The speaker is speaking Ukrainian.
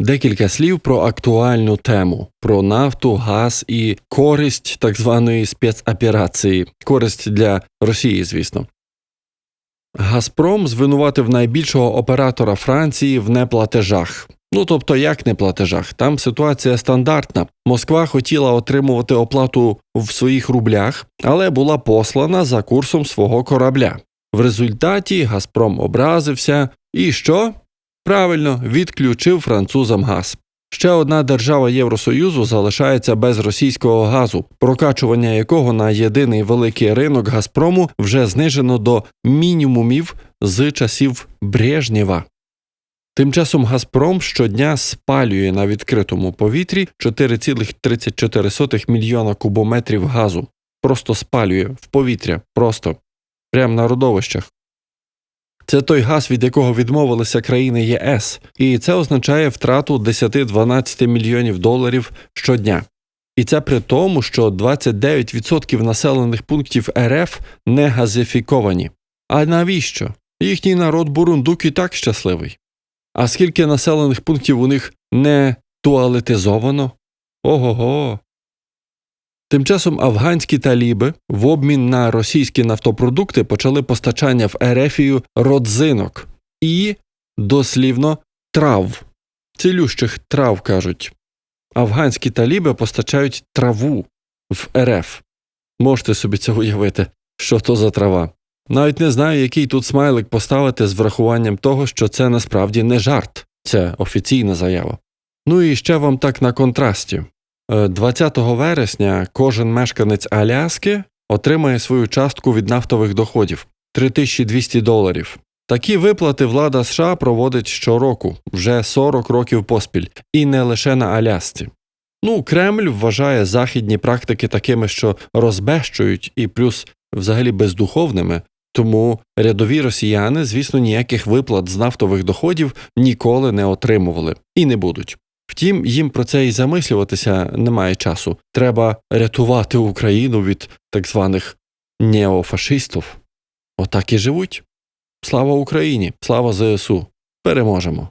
Декілька слів про актуальну тему про нафту, газ і користь так званої спецоперації, користь для Росії, звісно. Газпром звинуватив найбільшого оператора Франції в неплатежах. Ну тобто, як неплатежах? Там ситуація стандартна. Москва хотіла отримувати оплату в своїх рублях, але була послана за курсом свого корабля. В результаті Газпром образився і що? Правильно, відключив французам газ. Ще одна держава Євросоюзу залишається без російського газу, прокачування якого на єдиний великий ринок Газпрому вже знижено до мінімумів з часів Брежнєва. Тим часом Газпром щодня спалює на відкритому повітрі 4,34 мільйона кубометрів газу. Просто спалює в повітря, просто прямо на родовищах. Це той газ, від якого відмовилися країни ЄС, і це означає втрату 10-12 мільйонів доларів щодня. І це при тому, що 29% населених пунктів РФ не газифіковані. А навіщо? Їхній народ Бурундук і так щасливий. А скільки населених пунктів у них не туалетизовано? Ого-го. Тим часом афганські таліби в обмін на російські нафтопродукти почали постачання в Ерефію родзинок і, дослівно, трав. Цілющих трав кажуть. Афганські таліби постачають траву в РФ. Можете собі це уявити, що то за трава. Навіть не знаю, який тут смайлик поставити з врахуванням того, що це насправді не жарт, це офіційна заява. Ну і ще вам так на контрасті. 20 вересня кожен мешканець Аляски отримає свою частку від нафтових доходів 3200 доларів. Такі виплати влада США проводить щороку, вже 40 років поспіль, і не лише на Алясці. Ну, Кремль вважає західні практики такими, що розбещують і плюс взагалі бездуховними, тому рядові росіяни, звісно, ніяких виплат з нафтових доходів ніколи не отримували і не будуть. Втім, їм про це і замислюватися немає часу. Треба рятувати Україну від так званих неофашистів. Отак і живуть. Слава Україні! Слава ЗСУ! Переможемо!